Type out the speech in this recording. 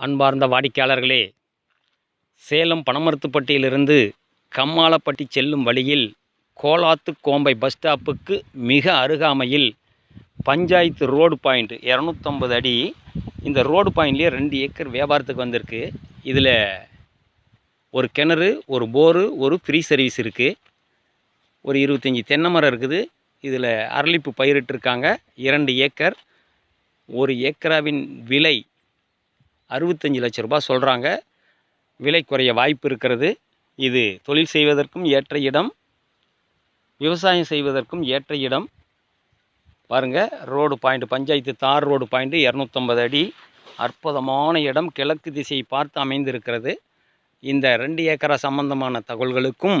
அன்பார்ந்த வாடிக்கையாளர்களே சேலம் பனமரத்துப்பட்டியிலிருந்து கம்மாளப்பட்டி செல்லும் வழியில் கோலாத்து கோம்பை பஸ் ஸ்டாப்புக்கு மிக அருகாமையில் பஞ்சாயத்து ரோடு பாயிண்ட் இரநூத்தம்பது அடி. இந்த ரோடு பாயிண்ட்லேயே ரெண்டு ஏக்கர் வியாபாரத்துக்கு வந்திருக்கு. இதில் ஒரு கிணறு ஒரு போரு ஒரு ஃப்ரீ சர்வீஸ் இருக்குது ஒரு இருபத்தஞ்சி தென்னை மரம் இருக்குது. இதில் அரளிப்பு பயிரிட்டிருக்காங்க. இரண்டு ஏக்கர். ஒரு ஏக்கராவின் விலை அறுபத்தஞ்சி லட்ச ரூபாய் சொல்கிறாங்க விலை குறைய வாய்ப்பு இருக்கிறது. இது தொழில் செய்வதற்கும் ஏற்ற இடம். விவசாயம் செய்வதற்கும் ஏற்ற இடம். பாருங்கள் ரோடு பாயிண்ட் பஞ்சாயத்து தார் ரோடு பாயிண்ட் இரநூத்தம்பது அடி. அற்புதமான இடம். கிழக்கு திசையை பார்த்து அமைந்திருக்கிறது. இந்த ரெண்டு ஏக்கரா சம்பந்தமான தகவல்களுக்கும்